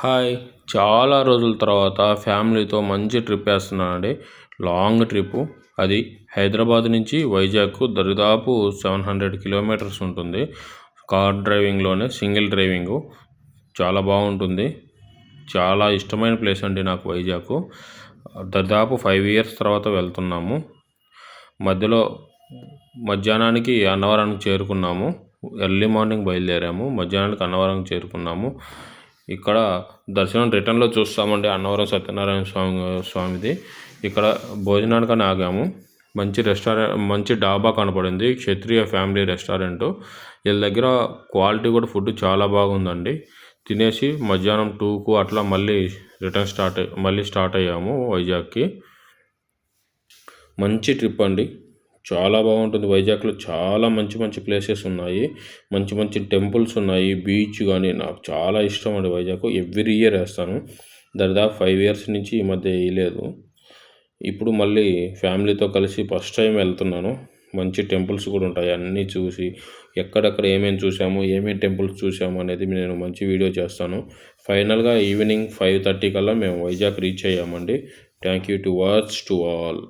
Hi. చాలా రోజుల తర్వాత ఫ్యామిలీతో మంచి ట్రిప్ వేస్తున్నానండి. Long trip. అది హైదరాబాద్ నుంచి వైజాగ్ దరిదాపు సెవెన్ హండ్రెడ్ కిలోమీటర్స్ ఉంటుంది. కార్ డ్రైవింగ్లోనే సింగిల్ డ్రైవింగు. చాలా బాగుంటుంది. చాలా ఇష్టమైన ప్లేస్ అండి నాకు వైజాగ్ దాదాపు ఫైవ్ ఇయర్స్ తర్వాత వెళ్తున్నాము. మధ్యలో మధ్యాహ్నానికి అన్నవరానికి చేరుకున్నాము. ఎర్లీ మార్నింగ్ బయలుదేరాము. మధ్యాహ్నానికి అన్నవరానికి చేరుకున్నాము. ఇక్కడ దర్శనం రిటర్న్లో చూస్తామండి అన్నవరం సత్యనారాయణ స్వామి స్వామిది. ఇక్కడ భోజనానికని ఆగాము. మంచి రెస్టారెంట్ మంచి డాబా కనపడింది. Kshatriya family restaurant. వీళ్ళ దగ్గర క్వాలిటీ కూడా ఫుడ్ చాలా బాగుందండి. తినేసి మధ్యాహ్నం టూకు అట్లా మళ్ళీ రిటర్న్ స్టార్ట్ మళ్ళీ స్టార్ట్ అయ్యాము వైజాగ్కి. మంచి ట్రిప్ అండి. చాలా బాగుంటుంది. వైజాగ్లో చాలా మంచి మంచి ప్లేసెస్ ఉన్నాయి. మంచి మంచి టెంపుల్స్ ఉన్నాయి. బీచ్ కానీ నాకు చాలా ఇష్టం అండి వైజాగ్. ఎవ్రీ ఇయర్ వేస్తాను. దాదాపు ఫైవ్ ఇయర్స్ నుంచి ఈ మధ్య వేయలేదు. ఇప్పుడు మళ్ళీ ఫ్యామిలీతో కలిసి ఫస్ట్ టైం వెళ్తున్నాను. మంచి టెంపుల్స్ కూడా ఉంటాయి. అన్నీ చూసి ఎక్కడెక్కడ ఏమేమి చూసాము ఏమేమి టెంపుల్స్ చూసాము అనేది నేను మంచి వీడియో చేస్తాను. ఫైనల్గా ఈవినింగ్ ఫైవ్ థర్టీ కల్లా మేము Vizag reach అయ్యామండి. Thank you to watch to all.